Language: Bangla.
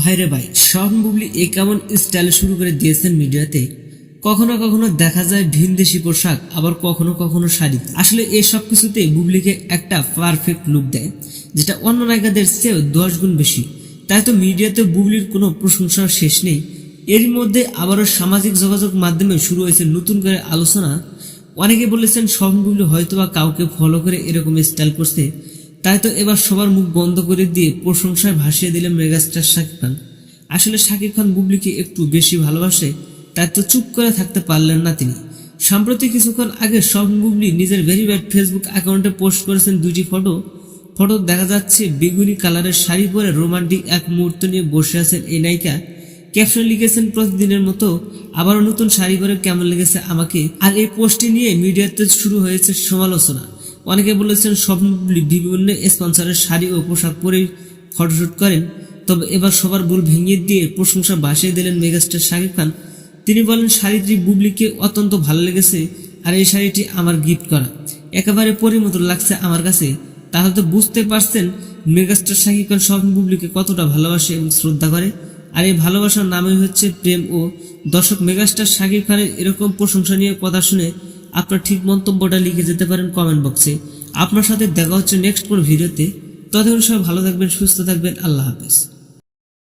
ভাইরে ভাই শহন বুবলি এ কেমন স্টাইল শুরু করে দিয়েছেন মিডিয়াতে? কখনো কখনো দেখা যায় ভিনদেশি পোশাক, আবার কখনো কখনো শাড়ি। আসলে এই সব কিছুতে বুবলিকে একটা পারফেক্ট লুক দেয়, যেটা অন্য নায়িকাদের চেয়েও দশ গুণ বেশি। তাই তো মিডিয়াতে বুবলির কোনো প্রশংসার শেষ নেই। এরই মধ্যে আবারও সামাজিক যোগাযোগ মাধ্যমে শুরু হয়েছে নতুন করে আলোচনা। অনেকে বলেছেন শহন বুবলি হয়তোবা কাউকে ফলো করে এরকম স্টাইল করছে। তাই তো এবার সবার মুখ বন্ধ করে দিয়ে প্রশংসায় ভাসিয়ে দিলেন মেগাস্টার শাকিব খান। আসলে শাকিব খান বুবলিকে একটু বেশি ভালোবাসে, তাই তো চুপ করে থাকতে পারলেন না তিনি। সাম্প্রতিক কিছুক্ষণ আগে সব বুবলি নিজের ভেরিফাইড ফেসবুক অ্যাকাউন্টে পোস্ট করেছেন দুটি ফটো ফটো দেখা যাচ্ছে বেগুনি কালারের শাড়ি পরে রোমান্টিক এক মুহূর্ত নিয়ে বসে আছেন এই নায়িকা। ক্যাপশন লিখেছেন, প্রতিদিনের মতো আবারও নতুন শাড়ি পরে কেমন লেগেছে আমাকে? আর এই পোস্টটি নিয়ে মিডিয়াতে শুরু হয়েছে সমালোচনা। অনেকে বলেছেন স্বপ্ন বিভিন্ন স্পন্সরের শাড়ি ও পোশাক পরে ফটোশুট করেন। তবে এবার সবার ভুল ভেঙে দিয়ে প্রশংসা ভাসিয়ে দিলেন মেগাস্টার শাকিব খান। তিনি বলেন, শাড়িটি বুবলিকে অত্যন্ত ভালো লেগেছে, আর এই শাড়িটি আমার গিফট করা। একেবারে পরিমতো লাগছে আমার কাছে। তাহলে তো বুঝতে পারছেন মেগাস্টার শাকিব খান স্বপ্ন বুবলিকে কতটা ভালোবাসে এবং শ্রদ্ধা করে। আর এই ভালোবাসার নামই হচ্ছে প্রেম ও দর্শক মেগাস্টার শাকিব খানের এরকম প্রশংসা নিয়ে কথা শুনে আপনার ঠিক মন্তব্যটা লিখে যেতে পারেন কমেন্ট বক্সে আপনার সাথে দেখা হচ্ছে নেক্সট কোনো ভিডিওতে। ততক্ষণ সবাই ভালো থাকবেন, সুস্থ থাকবেন, আল্লাহ হাফেজ।